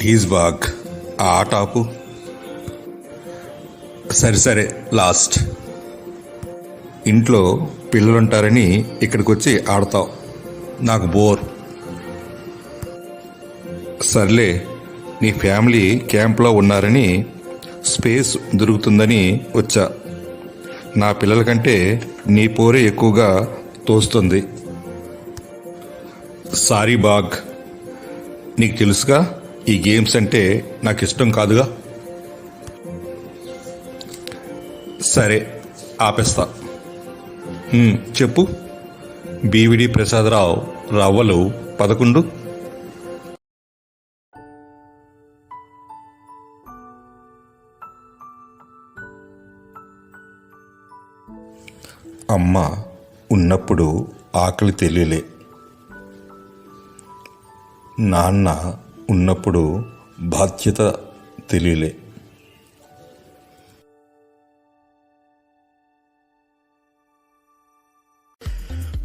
Please బాగ్ ఆ ఆట ఆపు. సరే సరే లాస్ట్. ఇంట్లో పిల్లలుంటారని ఇక్కడికి వచ్చి ఆడతావు. నాకు బోర్. సర్లే నీ ఫ్యామిలీ క్యాంప్లో ఉన్నారని స్పేస్ దొరుకుతుందని వచ్చా. నా పిల్లల కంటే నీ పోరే ఎక్కువగా తోస్తుంది. సారీ బాగ్. నీకు తెలుసుగా? ఈ గేమ్స్ అంటే నాకు ఇష్టం కాదుగా. సరే ఆపేస్తా. చెప్పు. బీవిడి ప్రసాదరావు రవ్వలు పదకొండు. అమ్మ ఉన్నప్పుడు ఆకలి తెలియలే. నాన్న ఉన్నప్పుడు బాధ్యత తెలియలే.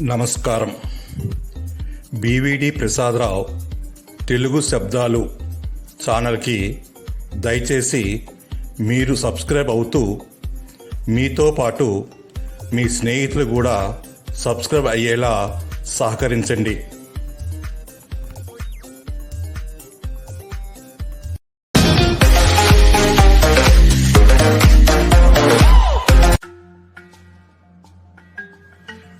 నమస్కారం. బీవీడి ప్రసాదరావు తెలుగు శబ్దాలు ఛానల్కి దయచేసి మీరు సబ్స్క్రైబ్ అవుతూ మీతో పాటు మీ స్నేహితులు కూడా సబ్స్క్రైబ్ అయ్యేలా సహకరించండి.